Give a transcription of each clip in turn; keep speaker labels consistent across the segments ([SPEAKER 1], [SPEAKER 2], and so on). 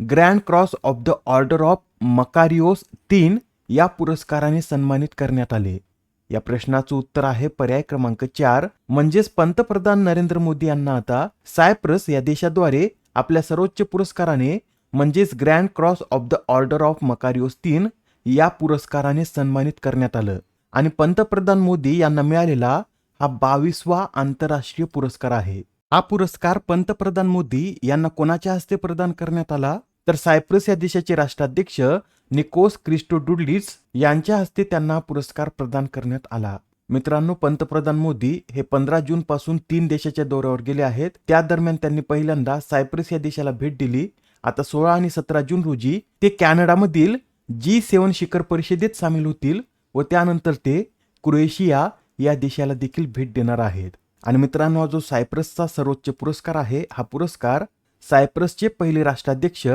[SPEAKER 1] grand cross of the order of Makarios तीन या पुरस्काराने सन्मानित करण्यात आले. या प्रश्नाचं उत्तर आहे पर्याय क्रमांक चार. म्हणजेच पंतप्रधान नरेंद्र मोदी यांना आता सायप्रस या देशाद्वारे आपल्या सर्वोच्च पुरस्काराने म्हणजेच grand cross of the order of Makarios तीन या पुरस्काराने सन्मानित करण्यात आलं. आणि पंतप्रधान मोदी यांना मिळालेला हा बावीसवा आंतरराष्ट्रीय पुरस्कार आहे. हा पुरस्कार पंतप्रधान मोदी यांना कोणाच्या हस्ते प्रदान करण्यात आला? तर सायप्रस या देशाचे राष्ट्राध्यक्ष निकोस क्रिस्टो डुडलिट्स यांच्या हस्ते त्यांना पुरस्कार प्रदान करण्यात आला. मित्रांनो पंतप्रधान मोदी हे पंधरा जून पासून तीन देशाच्या दौऱ्यावर गेले आहेत. त्या दरम्यान त्यांनी पहिल्यांदा सायप्रस या देशाला भेट दिली. आता सोळा आणि सतरा जून रोजी ते कॅनडामधील जी सेवन शिखर परिषदेत सामील होतील व त्यानंतर ते क्रोएशिया या देशाला देखील भेट देणार आहेत. आणि मित्रांनो हा जो सायप्रसचा सर्वोच्च पुरस्कार आहे हा पुरस्कार सायप्रसचे पहिले राष्ट्राध्यक्ष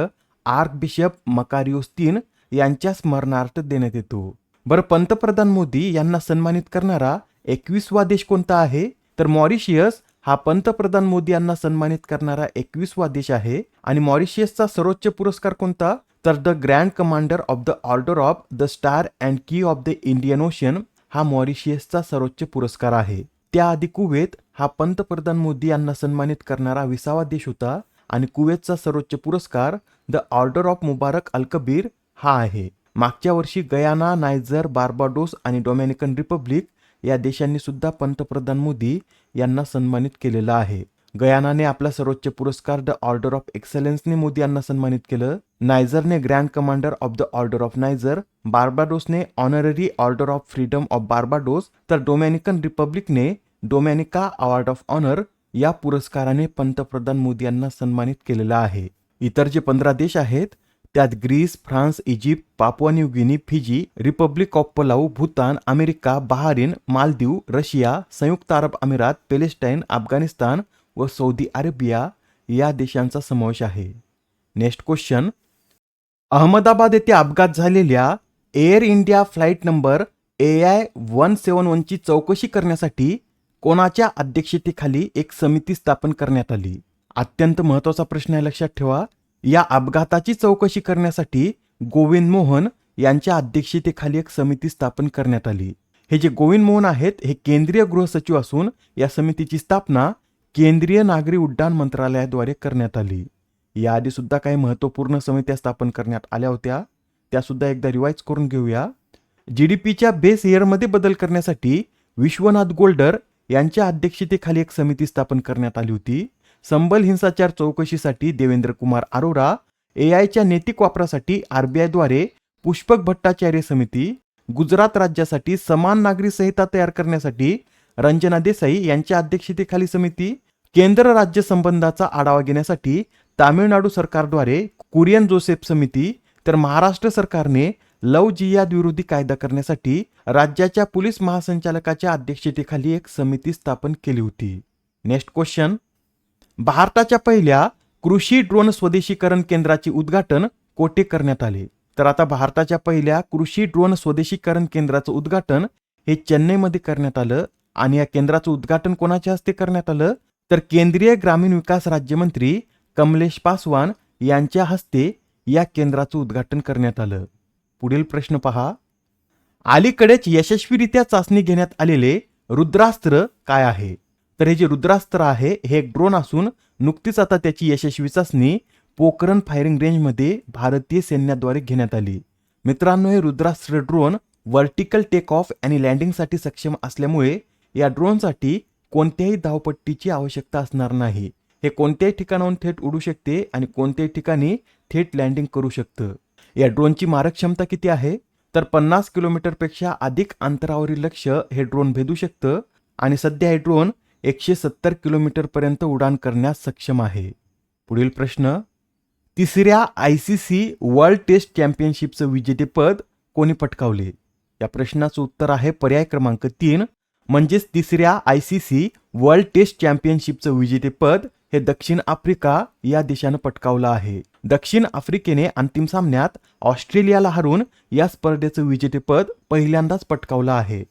[SPEAKER 1] आर्क बिशप मकारिओस्तीन यांच्या स्मरणार्थ देण्यात येतो. बरं पंतप्रधान मोदी यांना सन्मानित करणारा एकवीसवा देश कोणता आहे? तर मॉरिशियस हा पंतप्रधान मोदी यांना सन्मानित करणारा एकवीसवा देश आहे. आणि मॉरिशियसचा सर्वोच्च पुरस्कार कोणता? तर the grand commander of the order of the star and key of the Indian Ocean हा मॉरिशियसचा सर्वोच्च पुरस्कार आहे. त्याआधी कुवेत हा पंतप्रधान मोदी यांना सन्मानित करणारा विसावा देश होता आणि कुवेतचा सर्वोच्च पुरस्कार the order of Mubarak Al Kabir हा आहे. मागच्या वर्षी गयाना नायझर बार्बाडोस आणि डोमॅनिकन रिपब्लिक या देशांनी सुद्धा पंतप्रधान मोदी यांना सन्मानित केलेला आहे. गयानाने आपला सर्वोच्च पुरस्कार द ऑर्डर ऑफ एक्सलन्सने मोदी यांना सन्मानित केलं. नायझरने grand commander of the order of Niger बार्बाडोसने honorary order of freedom of Barbados तर डोमॅनिकन रिपब्लिकने डोमॅनिका अवॉर्ड ऑफ ऑनर या पुरस्काराने पंतप्रधान मोदी यांना सन्मानित केलेला आहे. इतर जे पंधरा देश आहेत त्यात Greece France Egypt Papua New Guinea Fiji Republic of Palau Bhutan America Bahrain Maldives Russia संयुक्त अरब अमिरात पॅलेस्टाईन अफगाणिस्तान व सौदी अरेबिया या देशांचा समावेश आहे. नेक्स्ट क्वेश्चन अहमदाबाद येथे अपघात झालेल्या Air India flight number A I one seven वनची चौकशी करण्यासाठी कोणाच्या अध्यक्षतेखाली एक समिती स्थापन करण्यात आली? अत्यंत महत्त्वाचा प्रश्न आहे लक्षात ठेवा. या अपघाताची चौकशी करण्यासाठी गोविंद मोहन यांच्या अध्यक्षतेखाली एक समिती स्थापन करण्यात आली. हे जे गोविंद मोहन आहेत हे केंद्रीय गृह सचिव असून या समितीची स्थापना केंद्रीय नागरी उड्डाण मंत्रालयाद्वारे करण्यात आली. याआधी सुद्धा काही महत्त्वपूर्ण समित्या स्थापन करण्यात आल्या होत्या. त्यासुद्धा एकदा रिवाईज करून घेऊया. जी डी पीच्या बेस इयरमध्ये बदल करण्यासाठी विश्वनाथ गोल्डर यांच्या अध्यक्षतेखाली एक समिती स्थापन करण्यात आली होती. संबल हिंसाचार चौकशीसाठी देवेंद्र कुमार अरोरा ए आयच्या नैतिक वापरासाठी आरबीआयद्वारे पुष्पक भट्टाचार्य समिती गुजरात राज्यासाठी समान नागरी संहिता तयार करण्यासाठी रंजना देसाई यांच्या अध्यक्षतेखाली समिती केंद्र राज्य संबंधाचा आढावा घेण्यासाठी तामिळनाडू सरकारद्वारे कुरियन जोसेफ समिती तर महाराष्ट्र सरकारने लव जियाद विरोधी कायदा करण्यासाठी राज्याच्या पोलीस महासंचालकाच्या अध्यक्षतेखाली एक समिती स्थापन केली होती. Next question. भारताच्या पहिल्या कृषी ड्रोन स्वदेशीकरण केंद्राचे उद्घाटन कोठे करण्यात आले? तर आता भारताच्या पहिल्या कृषी ड्रोन स्वदेशीकरण केंद्राचं उद्घाटन हे चेन्नईमध्ये करण्यात आलं. आणि या केंद्राचं उद्घाटन कोणाच्या हस्ते करण्यात आलं? तर केंद्रीय ग्रामीण विकास राज्यमंत्री कमलेश पासवान यांच्या हस्ते या केंद्राचं उद्घाटन करण्यात आलं. पुढील प्रश्न पहा. अलीकडेच यशस्वीरित्या चाचणी घेण्यात आलेले रुद्रास्त्र काय आहे? तर हे जे रुद्रास्त्र आहे हे एक ड्रोन असून नुकतीच आता त्याची यशस्वी चाचणी पोखरण फायरिंग रेंजमध्ये भारतीय सैन्याद्वारे घेण्यात आली. मित्रांनो हे Rudrastra drone vertical take off आणि लँडिंगसाठी सक्षम असल्यामुळे या ड्रोनसाठी कोणत्याही धावपट्टीची आवश्यकता असणार नाही. हे कोणत्याही ठिकाणाहून थेट उडू शकते आणि कोणत्याही ठिकाणी थेट लँडिंग करू शकतं. या ड्रोनची मारक क्षमता किती आहे? तर पन्नास किलोमीटरपेक्षा अधिक अंतरावरील लक्ष हे ड्रोन भेदू शकतं आणि सध्या हे ड्रोन एकशे सत्तर किलोमीटरपर्यंत उड्डाण करण्यास सक्षम आहे. पुढील प्रश्न. तिसऱ्या I C C world test चॅम्पियनशिपचं विजेतेपद कोणी पटकावले? या प्रश्नाचं उत्तर आहे पर्याय क्रमांक तीन म्हणजेच तिसऱ्या I C C world test चॅम्पियनशिपचं विजेतेपद हे दक्षिण आफ्रिका या देशानं पटकावलं आहे. दक्षिण आफ्रिकेने अंतिम सामन्यात ऑस्ट्रेलियाला हरून या स्पर्धेचं विजेतेपद पहिल्यांदाच पटकावलं आहे.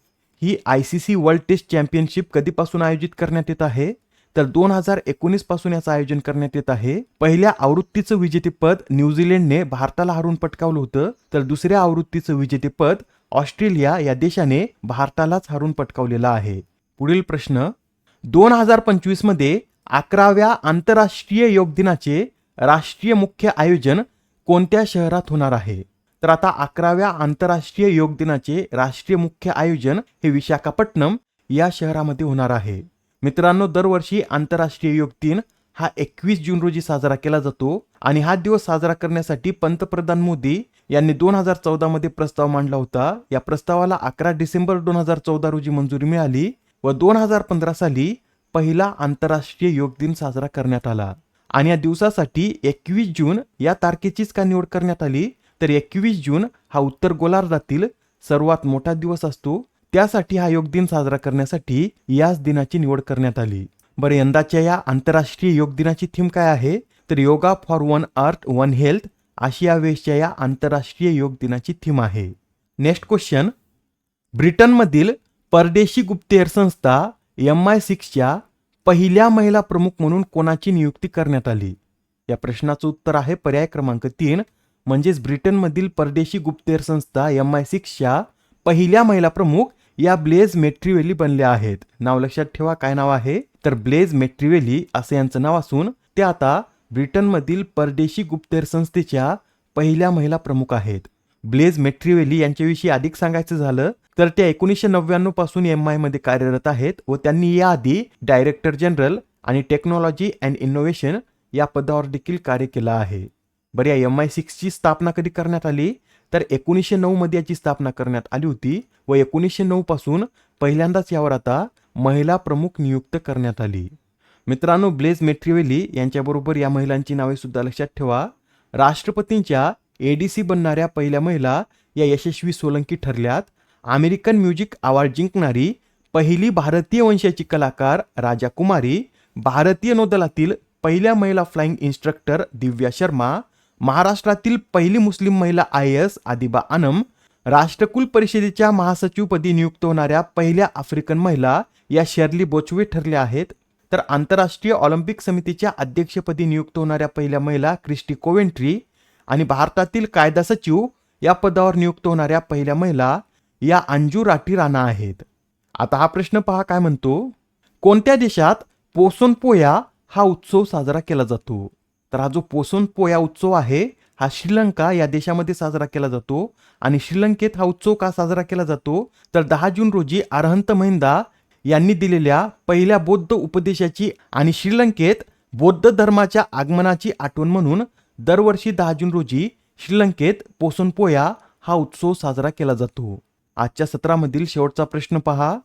[SPEAKER 1] ही I C C world test championship कधीपासून आयोजित करण्यात येत आहे? तर दोन हजार एकोणीसपासून याचं आयोजन करण्यात येत आहे. पहिल्या आवृत्तीचं विजेतेपद न्यूझीलंडने भारताला हरून पटकावलं होतं. तर दुसऱ्या आवृत्तीचं विजेतेपद ऑस्ट्रेलिया या देशाने भारतालाच हरून पटकावलेला आहे. पुढील प्रश्न दोन हजार पंचवीसमध्ये अकराव्या आंतरराष्ट्रीय योग दिनाचे राष्ट्रीय मुख्य आयोजन कोणत्या शहरात होणार आहे? तर आता अकराव्या आंतरराष्ट्रीय योग दिनाचे राष्ट्रीय मुख्य आयोजन हे विशाखापट्टणम या शहरामध्ये होणार आहे. मित्रांनो दरवर्षी आंतरराष्ट्रीय योग दिन हा एकवीस जून रोजी साजरा केला जातो आणि हा दिवस साजरा करण्यासाठी पंतप्रधान मोदी यांनी दोन हजार चौदा मध्ये प्रस्ताव मांडला होता. या प्रस्तावाला अकरा डिसेंबर दोन हजार चौदा रोजी मंजुरी मिळाली व दोन हजार पंधरा साली पहिला आंतरराष्ट्रीय योग दिन साजरा करण्यात आला. आणि या दिवसासाठी एकवीस जून या तारखेचीच का निवड करण्यात आली? तर एकवीस जून हा उत्तर गोलार्धातील सर्वात मोठा दिवस असतो. त्यासाठी हा योग दिन साजरा करण्यासाठी याच दिनाची निवड करण्यात आली. बरं यंदाच्या या आंतरराष्ट्रीय योग दिनाची थीम काय आहे? तर yoga for one earth one health आशिया वेस्टच्या या आंतरराष्ट्रीय योग दिनाची थीम आहे. Next question. ब्रिटनमधील परदेशी गुप्तहेर संस्था एम आय सिक्सच्या पहिल्या महिला प्रमुख म्हणून कोणाची नियुक्ती करण्यात आली? या प्रश्नाचं उत्तर आहे पर्याय क्रमांक तीन म्हणजेच ब्रिटनमधील परदेशी गुप्तहेर संस्था एम आय सिक्सच्या पहिल्या महिला प्रमुख या ब्लेज मेट्रिवेली बनल्या आहेत. नाव लक्षात ठेवा काय नाव आहे? तर ब्लेज मेट्रिवेली असं यांचं नाव असून ते आता ब्रिटनमधील परदेशी गुप्तहेर संस्थेच्या पहिल्या महिला प्रमुख आहेत. ब्लेज मेट्रिवेली यांच्याविषयी अधिक सांगायचं झालं तर त्या एकोणीसशे नव्याण्णवपासून एम आयमध्ये कार्यरत आहेत व त्यांनी याआधी डायरेक्टर जनरल आणि टेक्नॉलॉजी अँड इनोव्हेशन या पदावर देखील कार्य केलं आहे. बरं या एम आय सिक्सची स्थापना कधी करण्यात आली? तर एकोणीसशे नऊ मध्ये याची स्थापना करण्यात आली होती व एकोणीसशे नऊ पासून पहिल्यांदाच यावर आता महिला प्रमुख नियुक्त करण्यात आली. मित्रांनो ब्लेज मेट्रिवेली यांच्याबरोबर या महिलांची नावे सुद्धा लक्षात ठेवा. राष्ट्रपतींच्या एडीसी बनणाऱ्या पहिल्या महिला या यशस्वी सोलंकी ठरल्यात. अमेरिकन म्युझिक अवॉर्ड जिंकणारी पहिली भारतीय वंशाची कलाकार राजा कुमारी भारतीय नौदलातील पहिल्या महिला फ्लाइंग इन्स्ट्रक्टर दिव्या शर्मा महाराष्ट्रातील पहिली मुस्लिम महिला आय एस आदिबा आनम राष्ट्रकुल परिषदेच्या महासचिवपदी नियुक्त होणाऱ्या पहिल्या आफ्रिकन महिला या शेर्ली बोचवे ठरल्या आहेत. तर आंतरराष्ट्रीय ऑलिम्पिक समितीच्या अध्यक्षपदी नियुक्त होणाऱ्या पहिल्या महिला क्रिस्टी कोवेंट्री आणि भारतातील कायदा सचिव या पदावर नियुक्त होणाऱ्या पहिल्या महिला या अंजू राठी राणा आहेत. आता हा प्रश्न पहा काय म्हणतो? कोणत्या देशात पोसोन पोया हा उत्सव साजरा केला जातो? तर हा जो पोसोन पोया उत्सव आहे हा श्रीलंका या देशामध्ये साजरा केला जातो आणि श्रीलंकेत हा उत्सव का साजरा केला जातो? तर दहा जून रोजी अरहंत महिंदा यांनी दिलेल्या पहिल्या बौद्ध उपदेशाची आणि श्रीलंकेत बौद्ध धर्माच्या आगमनाची आठवण म्हणून दरवर्षी दहा जून रोजी श्रीलंकेत पोसोन पोया हा उत्सव साजरा केला जातो. आजच्या सत्रामधील शेवटचा प्रश्न पहा.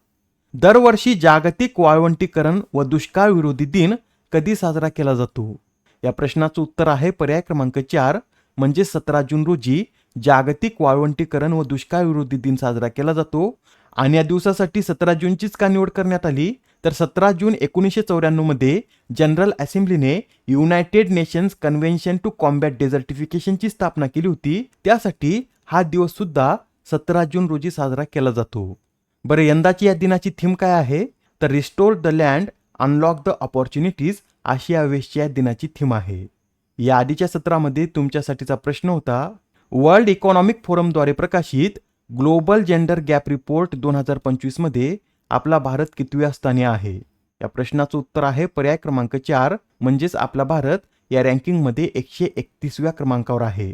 [SPEAKER 1] दरवर्षी जागतिक वाळवंटीकरण व दुष्काळ विरोधी दिन कधी साजरा केला जातो? या प्रश्नाचं उत्तर आहे पर्याय क्रमांक चार म्हणजे सतरा जून रोजी जागतिक वाळवंटीकरण व दुष्काळ विरोधी दिन साजरा केला जातो. आणि या दिवसासाठी सतरा जूनचीच का निवड करण्यात आली? तर सतरा जून एकोणीसशे चौऱ्याण्णवमध्ये general असेंब्लीने United Nations Convention to combat डेझर्टिफिकेशनची स्थापना केली होती. त्यासाठी हा दिवस सुद्धा सतरा जून रोजी साजरा केला जातो. बरं यंदाची या दिनाची थीम काय आहे? तर restore the land unlock the opportunities अशी या दिनाची थीम आहे. या आधीच्या सत्रामध्ये तुमच्यासाठीचा प्रश्न होता वर्ल्ड इकॉनॉमिक फोरमद्वारे प्रकाशित ग्लोबल जेंडर गॅप रिपोर्ट दोन हजार पंचवीसमध्ये आपला भारत कितव्या स्थानी आहे? या प्रश्नाचं उत्तर आहे पर्याय क्रमांक चार म्हणजेच आपला भारत या रँकिंगमध्ये एकशे एकतीसव्या क्रमांकावर आहे.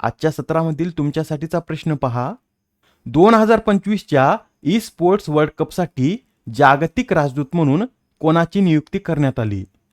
[SPEAKER 1] आजच्या सत्रामधील तुमच्यासाठीचा प्रश्न पहा. दोन हजार पंचवीसच्या ई स्पोर्ट्स वर्ल्ड कपसाठी जागतिक राजदूत म्हणून कोणाची नियुक्ती करण्यात आली?